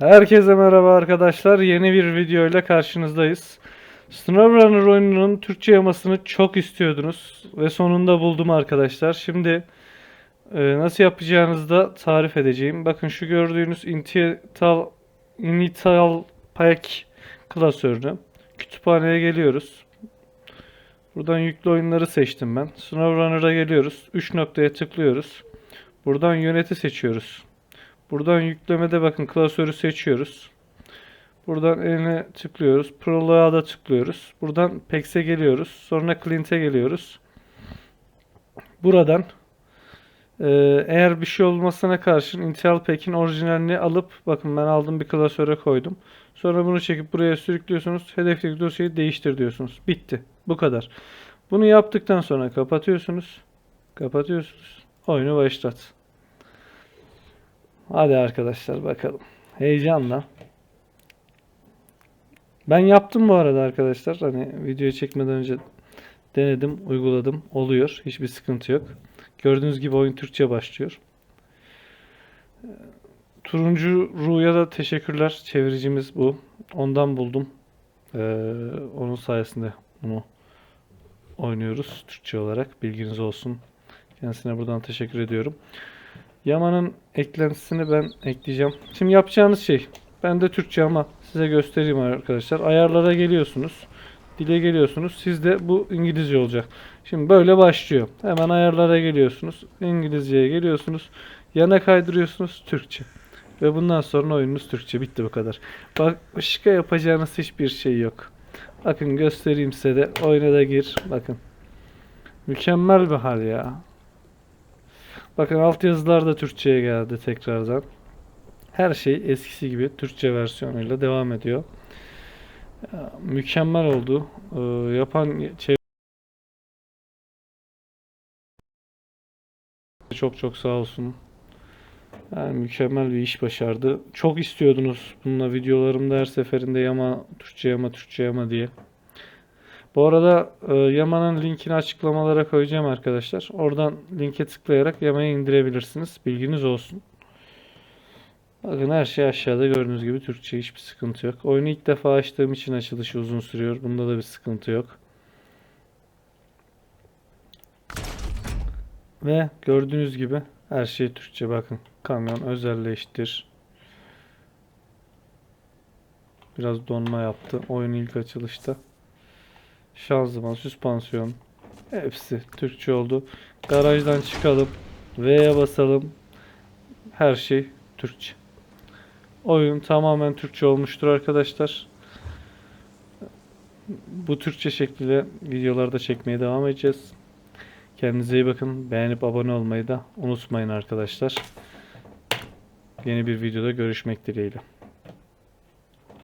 Herkese merhaba arkadaşlar. Yeni bir video ile karşınızdayız. SnowRunner oyununun Türkçe yamasını çok istiyordunuz ve sonunda buldum arkadaşlar. Şimdi e, nasıl yapacağınızı da tarif edeceğim. Bakın şu gördüğünüz Initial, Initial Pack klasörünü. Kütüphaneye geliyoruz. Buradan yüklü oyunları seçtim ben. SnowRunner'a geliyoruz. 3 noktaya tıklıyoruz. Buradan yöneti seçiyoruz. Buradan yüklemede bakın klasörü seçiyoruz. Buradan eline tıklıyoruz. Prologue'a da tıklıyoruz. Buradan Pex'e geliyoruz. Sonra Clint'e geliyoruz. Buradan e, eğer bir şey olmasına karşın Intel Pack'in orijinalini alıp bakın ben aldım bir klasöre koydum. Sonra bunu çekip buraya sürüklüyorsunuz. Hedefteki dosyayı değiştir diyorsunuz. Bitti. Bu kadar. Bunu yaptıktan sonra kapatıyorsunuz. Kapatıyorsunuz. Oyunu başlat. Hadi arkadaşlar bakalım. Heyecanla. Ben yaptım bu arada arkadaşlar. Hani videoyu çekmeden önce denedim, uyguladım. Oluyor. Hiçbir sıkıntı yok. Gördüğünüz gibi oyun Türkçe başlıyor. Ee, Turuncu Ru'ya da teşekkürler. Çeviricimiz bu. Ondan buldum. Ee, onun sayesinde bunu oynuyoruz Türkçe olarak. Bilginiz olsun. Kendisine buradan teşekkür ediyorum. Yaman'ın eklentisini ben ekleyeceğim. Şimdi yapacağınız şey, ben de Türkçe ama size göstereyim arkadaşlar. Ayarlara geliyorsunuz. Dile geliyorsunuz. Sizde bu İngilizce olacak. Şimdi böyle başlıyor. Hemen ayarlara geliyorsunuz. İngilizceye geliyorsunuz. Yana kaydırıyorsunuz Türkçe. Ve bundan sonra oyununuz Türkçe. Bitti bu kadar. Bak başka yapacağınız hiçbir şey yok. Bakın göstereyim size de. Oyuna da gir. Bakın. Mükemmel bir hal ya. Bakın altyazılar da Türkçe'ye geldi tekrardan. Her şey eskisi gibi Türkçe versiyonuyla devam ediyor. Ya, Mükemmel oldu. Ee, yapan çevre çok çok sağ olsun. Yani mükemmel bir iş başardı. Çok istiyordunuz bununla videolarımda her seferinde yama Türkçe yama Türkçe yama diye. Bu arada e, Yama'nın linkini açıklamalara koyacağım arkadaşlar. Oradan linke tıklayarak Yama'yı indirebilirsiniz. Bilginiz olsun. Bakın her şey aşağıda gördüğünüz gibi Türkçe hiçbir sıkıntı yok. Oyunu ilk defa açtığım için açılışı uzun sürüyor. Bunda da bir sıkıntı yok. Ve gördüğünüz gibi her şey Türkçe bakın. Kamyon özelleştir. Biraz donma yaptı oyun ilk açılışta. Şanzıman, süspansiyon hepsi Türkçe oldu. Garajdan çıkalım. V'ye basalım. Her şey Türkçe. Oyun tamamen Türkçe olmuştur arkadaşlar. Bu Türkçe şekliyle videolarda çekmeye devam edeceğiz. Kendinize iyi bakın. Beğenip abone olmayı da unutmayın arkadaşlar. Yeni bir videoda görüşmek dileğiyle.